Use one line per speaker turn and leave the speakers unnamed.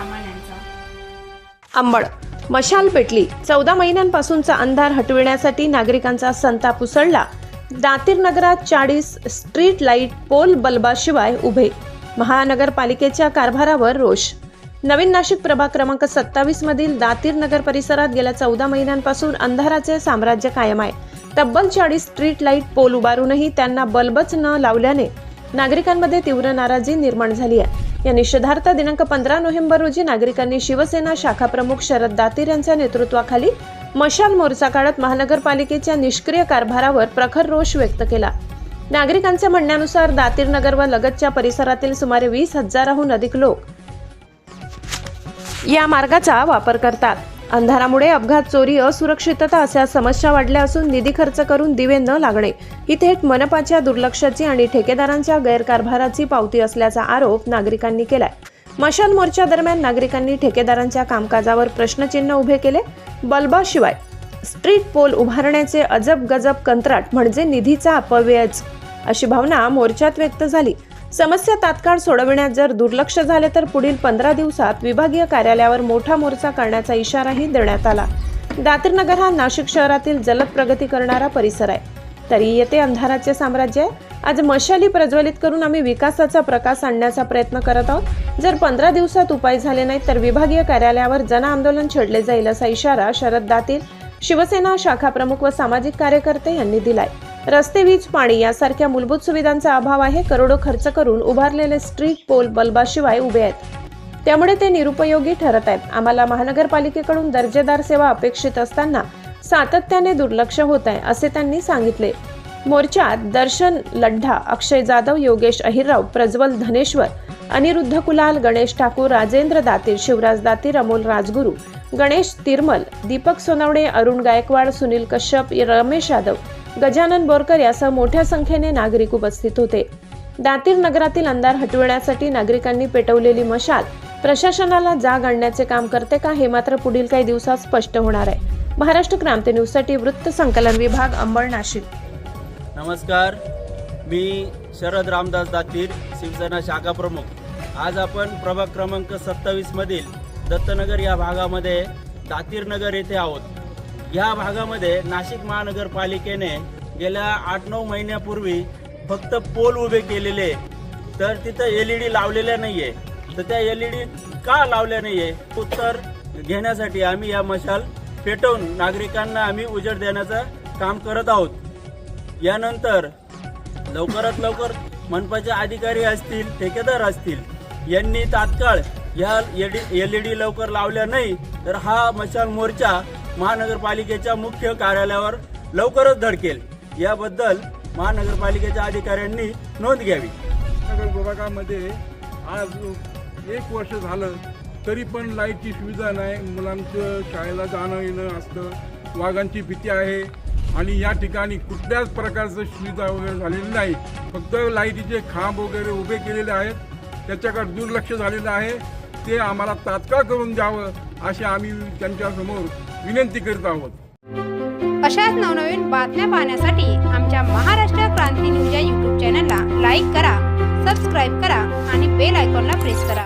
सामान
अंबड मशाल पेटली. चौदा महिन्यांपासूनचा अंधार हटविण्यासाठी नागरिकांचा संताप उसळला. दातीर नगरात चाळीस स्ट्रीट लाइट पोल बल्बाशिवाय उभे. महानगरपालिकेच्या कारभारावर रोष. नवीन नाशिक प्रभाग क्रमांक सत्तावीस मधील दातीर नगर परिसरात गेल्या चौदा महिन्यांपासून अंधाराचे साम्राज्य कायम आहे. तब्बल चाळीस स्ट्रीट लाइट पोल उभारूनही त्यांना बल्बच न लावल्याने नागरिकांमध्ये तीव्र नाराजी निर्माण झाली आहे. या निषेधार्थ दिनांक पंधरा नोव्हेंबर रोजी नागरिकांनी शिवसेना शाखा प्रमुख शरद दातीर यांच्या नेतृत्वाखाली मशाल मोर्चा काढत महानगरपालिकेच्या निष्क्रिय कारभारावर प्रखर रोष व्यक्त केला. नागरिकांच्या म्हणण्यानुसार दातीरनगर व लगतच्या परिसरातील सुमारे वीस हजाराहून अधिक लोक या मार्गाचा वापर करतात. अंधारामुळे अपघात चोरी असुरक्षितता अशा समस्या वाढल्या असून निधी खर्च करून दिवे न लागणे. ही थेट मनपाच्या दुर्लक्षाची आणि ठेकेदारांच्या गैरकारभाराची पावती असल्याचा आरोप नागरिकांनी केलाय. मशाल मोर्चा दरम्यान नागरिकांनी ठेकेदारांच्या कामकाजावर प्रश्नचिन्ह उभे केले. बल्बाशिवाय स्ट्रीट पोल उभारण्याचे अजब गजब कंत्राट म्हणजे निधीचा अपव्ययच अशी भावना मोर्चात व्यक्त झाली. समस्या तात्काळ सोडविण्यात जर दुर्लक्ष झाले तर पुढील पंधरा दिवसात विभागीय कार्यालयावर मोठा मोर्चा करण्याचा इशाराही देण्यात आला. दातीरनगर हा नाशिक शहरातील जलद प्रगती करणारा परिसर आहे. तरी येथे अंधाराचे साम्राज्य आहे. आज मशाली प्रज्वलित करून आम्ही विकासाचा प्रकाश आणण्याचा प्रयत्न करत आहोत. जर पंधरा दिवसात उपाय झाले नाहीत तर विभागीय कार्यालयावर जन आंदोलन छेडले जाईल असा इशारा शरद दातीर शिवसेना शाखा प्रमुख व सामाजिक कार्यकर्ते यांनी दिलाय. रस्ते वीज पाणी यासारख्या मूलभूत सुविधांचा अभाव आहे. करोडो खर्च करून उभारलेले स्ट्रीट पोल बल्बाशिवाय उभे आहेत. त्यामुळे ते निरुपयोगी ठरत आहेत. आम्हाला महानगरपालिकेकडून दर्जेदार सेवा अपेक्षित असताना सातत्याने दुर्लक्ष होत आहे असे त्यांनी सांगितले. मोर्चात दर्शन लड्ढा अक्षय जाधव योगेश अहिरराव प्रज्वल धनेश्वर अनिरुद्ध कुलाल गणेश ठाकूर राजेंद्र दातीर शिवराज दातीर अमोल राजगुरू गणेश तिरमल दीपक सोनवणे अरुण गायकवाड सुनील कश्यप रमेश यादव गजानन बोरकर यासह मोठ्या संख्येने नागरिक उपस्थित होते. दातीर नगरातील अंधार हटविण्यासाठी नागरिकांनी पेटवलेली मशाल प्रशासनाला जाग आणण्याचे काम करते का हे मात्र पुढील काही दिवसात स्पष्ट होणार आहे. महाराष्ट्र क्रांती न्यूजसाठी वृत्त संकलन विभाग अंबळ नाशिक.
नमस्कार. मी शरद रामदास दातीर शिवसेना शाखा प्रमुख. आज आपण प्रभाग क्रमांक सत्तावीसमधील दत्तनगर या भागामध्ये दातीरनगर येथे आहोत. या भागामध्ये नाशिक महानगरपालिकेने गेल्या आठ नऊ महिन्यापूर्वी फक्त पोल उभे केलेले तर तिथं एल ई डी लावलेल्या नाही आहे तर त्या एल ई डी का लावल्या नाही आहे उत्तर घेण्यासाठी आम्ही या मशाल पेटवून नागरिकांना आम्ही उजेड देण्याचं काम करत आहोत. यानंतर लवकरात लवकर मनपाचे अधिकारी असतील ठेकेदार असतील यांनी तात्काळ या एल ई डी लवकर लावल्या नाही तर हा मशाल मोर्चा महानगरपालिकेच्या मुख्य कार्यालयावर लवकरच धडकेल. याबद्दल महानगरपालिकेच्या अधिकाऱ्यांनी नोंद घ्यावी.
नगर विभागामध्ये आज एक वर्ष झालं तरी पण लाईटची सुविधा नाही. मुलांचं शाळेला जाणं येणं असतं. वाघांची भीती आहे. आणि या ठिकाणी कुठल्याच प्रकारचं सुविधा वगैरे झालेली नाही. फक्त लाईटीचे खांब वगैरे उभे केलेले आहेत. त्याच्याकडे दुर्लक्ष झालेलं आहे. ते आम्हाला तात्काळ करून द्यावं असे आम्ही त्यांच्यासमोर विनंती करीत आहोत.
अशाच नवनवीन बातम्या पाहण्यासाठी आमच्या महाराष्ट्र क्रांती न्यूज या यूट्यूब चॅनलला लाईक करा सबस्क्राईब करा आणि बेल आयकॉनला प्रेस करा.